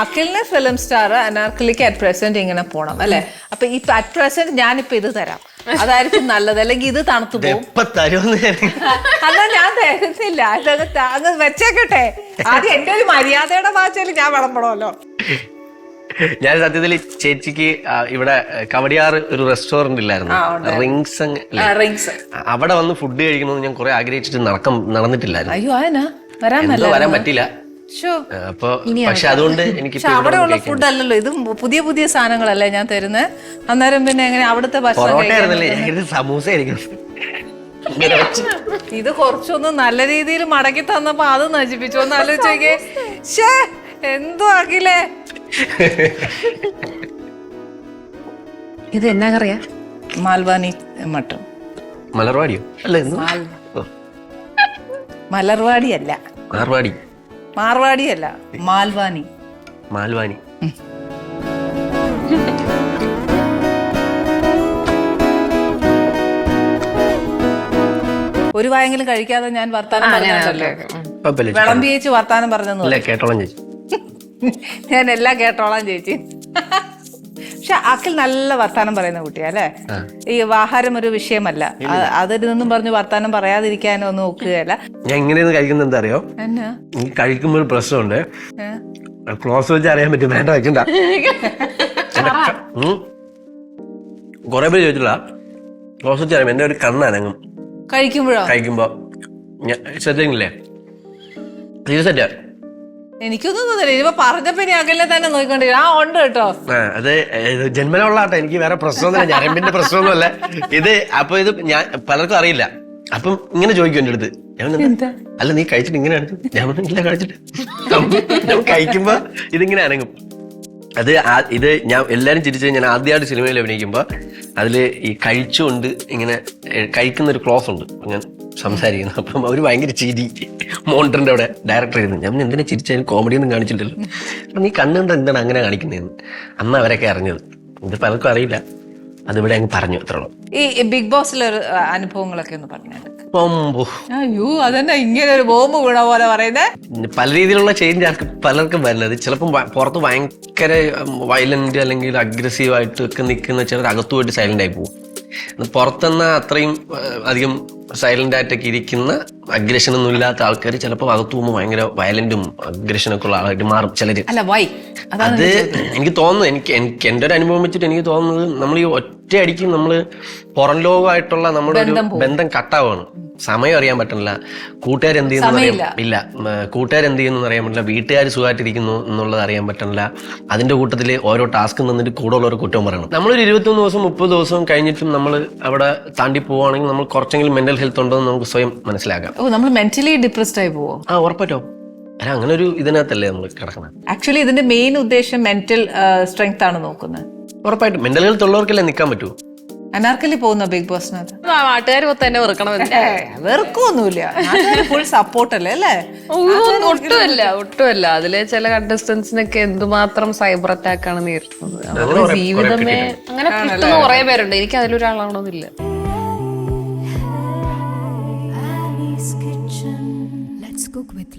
അഖിലിന് film star അനാർക്കലിക്ക് at present ഇങ്ങനെ പോണം അല്ലെ? അപ്പൊ ഈ അറ്റ് പ്രസന്റ് ഞാനിപ്പോ ഇത് തരാം. അതായിരിക്കും നല്ലത്. അല്ലെങ്കിൽ ഇത് തണുത്തു പോകും. അല്ല ഞാൻ തരുന്നില്ല. അങ്ങ് വെച്ചേക്കട്ടെ. ആദ്യം എന്റെ ഒരു മര്യാദയുടെ ഭാഷയിൽ ഞാൻ വളമ്പണമല്ലോ ഞാൻ സത്യത്തിൽ ചേച്ചിക്ക് ഇവിടെ കവടിയാർ ഒരു റെസ്റ്റോറന്റ് ഇല്ലായിരുന്നു. റിങ്സ് റിങ്സ് അവിടെ വന്ന് ഫുഡ് കഴിക്കണമെന്ന് ഞാൻ കുറെ ആഗ്രഹിച്ചിട്ട് നടക്കം നടന്നിട്ടില്ലായിരുന്നു. അയ്യോ വരാൻ പറ്റില്ല അപ്പൊ പക്ഷെ അതുകൊണ്ട് എനിക്ക് അവിടെ ഉള്ള ഫുഡ് അല്ലല്ലോ ഇത് പുതിയ പുതിയ സാധനങ്ങളല്ലേ ഞാൻ തരുന്നത് അന്നേരം പിന്നെ എങ്ങനെ അവിടുത്തെ ഭക്ഷണം സമൂസ. ഇത് കുറച്ചൊന്ന് നല്ല രീതിയിൽ മടക്കി തന്നപ്പോ അത് നശിപ്പിച്ചു. ഒന്ന് ആലോചിച്ച് ഷേ എന്തോ ആക്കില്ലേ ഇത് എന്നാ കറിയാ? മാൽവാനി മട്ടൺ. മലർവാടിയോ? അല്ല മലർവാടി അല്ല മാർവാടി മാർവാടി അല്ല മാൽവാനി. മാൽവാനി. ഒരു വായെങ്കിലും കഴിക്കാതെ ഞാൻ വർത്താനം പറഞ്ഞല്ലോ. വിളമ്പി ചേച്ചി. വർത്താനം പറഞ്ഞെന്ന് അല്ല കേട്ടോളാം ചേച്ചി. ഞാൻ എല്ലാം കേട്ടോളാം ചേച്ചി. പക്ഷെ അഖിൽ നല്ല വർത്താനം പറയുന്ന കുട്ടിയാ അല്ലേ? ഈ വാഹാരം ഒരു വിഷയമല്ല. അതിൽ നിന്നും പറഞ്ഞ് വർത്താനം പറയാതിരിക്കാനോ ഒന്നും നോക്കുകയല്ല. ഞാൻ ഇങ്ങനെയൊന്ന് കഴിക്കുന്നത് എന്താ അറിയോ കഴിക്കുമ്പോൾ ഒരു പ്രശ്നമുണ്ട്. ക്ലോസ് വെച്ച് അറിയാൻ പറ്റും. വേണ്ട വെക്കണ്ട. കൊറേ പേര് ചോദിച്ചില്ല ക്ലോസ് വെച്ച് അറിയാം. എന്റെ ഒരു കണ്ണനങ്ങും കഴിക്കുമ്പോഴോ? കഴിക്കുമ്പോ. ശ്രദ്ധിക്കില്ലേ ഇത് സെറ്റാ എനിക്കൊന്നും തോന്നില്ല ഇനിയിപ്പോ പറഞ്ഞപ്പോ ഇനി അകലെ തന്നെ നോക്കിക്കൊണ്ടിരിക്കും. ആ ഉണ്ട് കേട്ടോ. അത് ജന്മനുള്ള എനിക്ക് വേറെ പ്രശ്നമൊന്നുമില്ല. ഞരമ്പിന്റെ പ്രശ്നമൊന്നുമല്ല. ഇത് അപ്പൊ ഇത് ഞാൻ പലർക്കും അറിയില്ല. അപ്പം ഇങ്ങനെ ചോദിക്കും എന്റെ അടുത്ത്. അല്ല നീ കഴിച്ചിട്ട് ഇങ്ങനെ ഞാൻ ഇല്ല കഴിച്ചിട്ട്. കഴിക്കുമ്പോ ഇതിങ്ങനെ അനങ്ങും. അത് ഇത് ഞാൻ എല്ലാരും ചിരിച്ചത് ഞാൻ ആദ്യമായിട്ട് സിനിമയിൽ അഭിനയിക്കുമ്പോ അതിൽ ഈ കഴിച്ചുകൊണ്ട് ഇങ്ങനെ കഴിക്കുന്ന ഒരു ക്ലോസ് ഉണ്ട്. ഞാൻ സംസാരിക്കുന്നു. അപ്പം അവർ ഭയങ്കര ചിരി. മോണ്ടറിന്റെ അവിടെ ഡയറക്ടർ ആയിരുന്നു. ഞാൻ എന്തിനാ ചിരിച്ചാലും കോമഡി ഒന്നും കാണിച്ചിട്ടില്ലല്ലോ അപ്പം നീ കണ്ണുകൊണ്ട് എന്താണ് അങ്ങനെ കാണിക്കുന്നതെന്ന്? അന്ന് അവരൊക്കെ അറിഞ്ഞത്. ഇത് പലർക്കും അറിയില്ല. അതിവിടെ അങ്ങ് പറഞ്ഞു അത്രയുള്ളൂ. ഈ ബിഗ് ബോസിലെ അനുഭവങ്ങളൊക്കെ ഒന്ന് പറഞ്ഞു. അയ്യോ അതന്നെ ഇങ്ങനെ ഒരു ബോംബ് വീണ പോലെ പറയുന്നത് പല രീതിയിലുള്ള ചേഞ്ച് ആർക്ക് പലർക്കും വരുന്നത് ചിലപ്പം പുറത്ത് ഭയങ്കര വയലന്റ് അല്ലെങ്കിൽ അഗ്രസീവ് ആയിട്ട് ഒക്കെ നിൽക്കുന്ന ചിലർ അകത്തുമായിട്ട് സൈലന്റ് ആയി പോകും പുറത്തുനിന്ന് അത്രയും അധികം സൈലന്റ് ആയിട്ടൊക്കെ ഇരിക്കുന്ന അഗ്രഷൻ ഒന്നും ഇല്ലാത്ത ആൾക്കാർ ചിലപ്പോൾ അകത്തു പോകുമ്പോൾ ഭയങ്കര വയലന്റും അഗ്രഷനൊക്കെ ഉള്ള ആളായിട്ട് മാറും ചിലര്. അത് എനിക്ക് തോന്നുന്നു എനിക്ക് എനിക്ക് എന്റെ ഒരു അനുഭവം വെച്ചിട്ട് എനിക്ക് തോന്നുന്നത് നമ്മൾ ഈ ഒറ്റ അടിക്ക് നമ്മൾ പുറം ലോകമായിട്ടുള്ള നമ്മുടെ ഒരു ബന്ധം കട്ടാവാണ്. സമയം അറിയാൻ പറ്റണില്ല കൂട്ടുകാരെന്ത് ചെയ്യുന്നു അറിയാൻ ഇല്ല. കൂട്ടുകാരെന്ത് ചെയ്യുന്നു അറിയാൻ പറ്റില്ല. വീട്ടുകാർ സുഖമായിട്ടിരിക്കുന്നു എന്നുള്ളത് അറിയാൻ പറ്റണില്ല അതിന്റെ കൂട്ടത്തിൽ ഓരോ ടാസ്ക് നിന്നിട്ട് കൂടെ ഉള്ളവർ കുറ്റം പറയണം. നമ്മളൊരു ഇരുപത്തൊന്ന് ദിവസം മുപ്പത് ദിവസം കഴിഞ്ഞിട്ടും നമ്മൾ അവിടെ താണ്ടി പോവുകയാണെങ്കിൽ നമ്മൾ കുറച്ചെങ്കിലും മെന്റൽ ഹെൽത്ത് ഉണ്ടോ എന്ന് നമുക്ക് സ്വയം മനസ്സിലാക്കാം. നമ്മൾ മെന്റലി ഡിപ്രസ്ഡ് ആയി പോവോ? ആ ഉറപ്പറ്റോ അല്ല അങ്ങനെ ഒരു ഇതിനകത്തല്ലേ നമ്മൾ കിടക്കണം? ആക്ച്വലി ഇതിന്റെ മെയിൻ ഉദ്ദേശം മെന്റൽ സ്ട്രെങ്ത് ആണ് നോക്കുന്നത്. ഉറപ്പായിട്ടും. മെന്റൽ ഹെൽത്ത് ഉള്ളവർക്കല്ലേ നിൽക്കാൻ പറ്റൂ? അനാർക്കലി പോകുന്ന ബിഗ് ബോസിനകത്ത്. നാട്ടുകാർ മൊത്തം എന്നെ വെറുക്കണമെന്നില്ല. വെറുക്കൊന്നുമില്ല. ഫുൾ സപ്പോർട്ട് അല്ലേ ഒട്ടുമല്ല ഒട്ടുമല്ല. അതിലെ ചില കണ്ടസ്റ്റൻസിനൊക്കെ എന്തുമാത്രം സൈബർ അറ്റാക്ക് ആണ് നേരിടുന്നത്. ജീവിതമേ അങ്ങനെ കിട്ടുന്ന കുറെ പേരുണ്ട്. എനിക്ക് അതിലൊരാളാണോന്നില്ല Let's cook with